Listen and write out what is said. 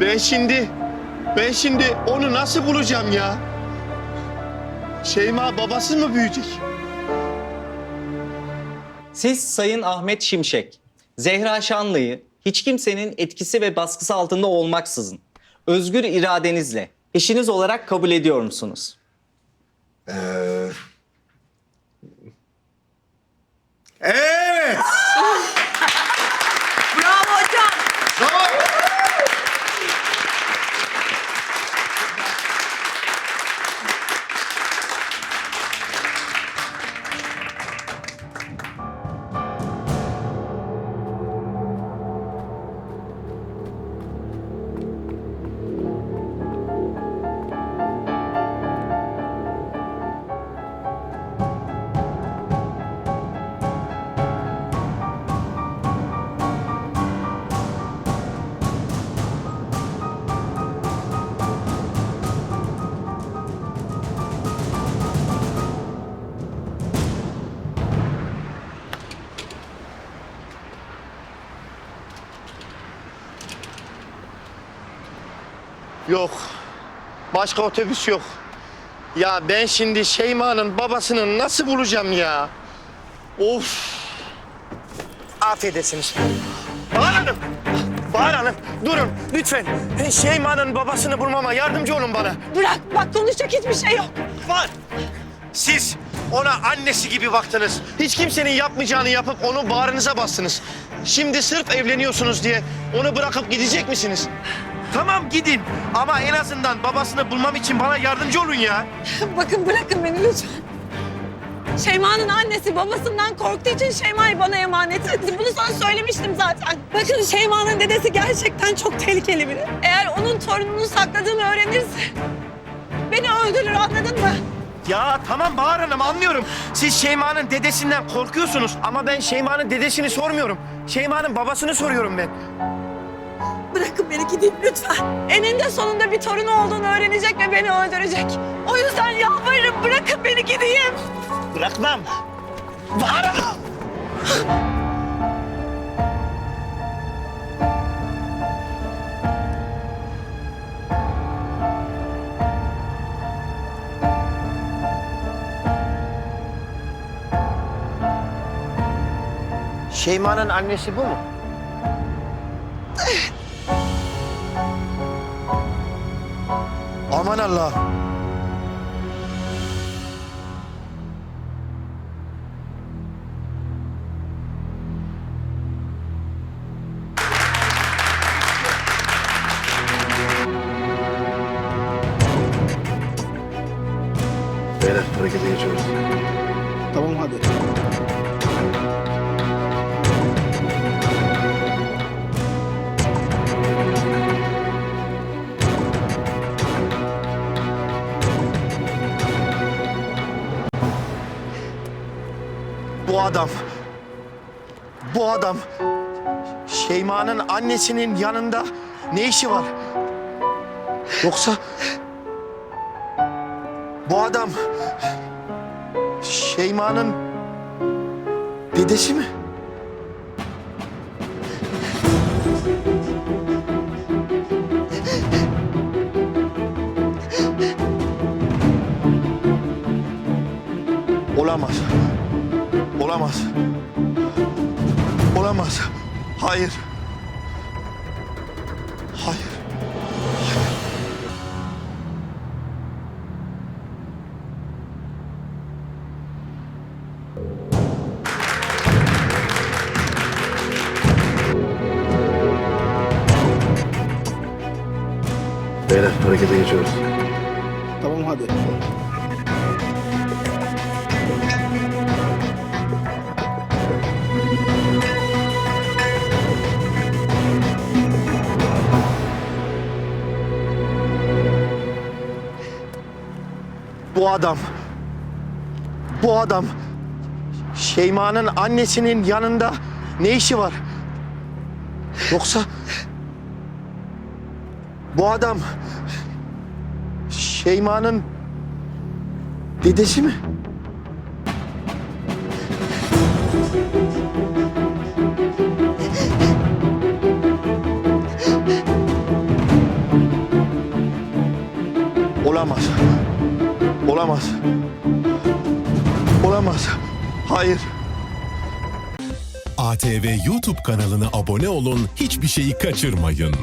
Ben şimdi, ben şimdi onu nasıl bulacağım ya? Şeyma babası mı büyüyecek? Siz Sayın Ahmet Şimşek, Zehra Şanlı'yı hiç kimsenin etkisi ve baskısı altında olmaksızın özgür iradenizle eşiniz olarak kabul ediyor musunuz? Evet. Yok. Başka otobüs yok. Ya ben şimdi Şeyma'nın babasını nasıl bulacağım ya? Of. Affedersiniz. Bahar Hanım. Bahar Hanım durun lütfen. Şeyma'nın babasını bulmama yardımcı olun bana. Bırak bak konuşacak hiçbir şey yok. Var. Siz ona annesi gibi baktınız. Hiç kimsenin yapmayacağını yapıp onu bağrınıza bastınız. Şimdi sırf evleniyorsunuz diye onu bırakıp gidecek misiniz? Tamam gidin ama en azından babasını bulmam için bana yardımcı olun ya. Bakın bırakın beni lütfen. Şeyma'nın annesi babasından korktuğu için Şeyma'yı bana emanet etti. Bunu sana söylemiştim zaten. Bakın Şeyma'nın dedesi gerçekten çok tehlikeli biri. Eğer onun torununu sakladığımı öğrenirse beni öldürür anladın mı? Ya tamam Bahar Hanım anlıyorum. Siz Şeyma'nın dedesinden korkuyorsunuz ama ben Şeyma'nın dedesini sormuyorum. Şeyma'nın babasını soruyorum ben. Bırakın beni gideyim lütfen. Eninde sonunda bir torunu olduğunu öğrenecek ve beni öldürecek. O yüzden yalvarırım bırakın beni gideyim. Bırakmam. Hanım. Şeyma'nın annesi bu mu? Aman Allah. Beyler harekete geçiyoruz. Tamam hadi. Bu adam, bu adam Şeyma'nın annesinin yanında ne işi var? Yoksa bu adam Şeyma'nın dedesi mi? Olamaz. Olamaz. Olamaz. Hayır. Hayır. Beyler harekete geçiyoruz. Tamam hadi. Bu adam. Bu adam Şeyma'nın annesinin yanında ne işi var? Yoksa bu adam Şeyma'nın dedesi mi? Olamaz. Olamaz. Hayır. ATV YouTube kanalına abone olun, hiçbir şeyi kaçırmayın.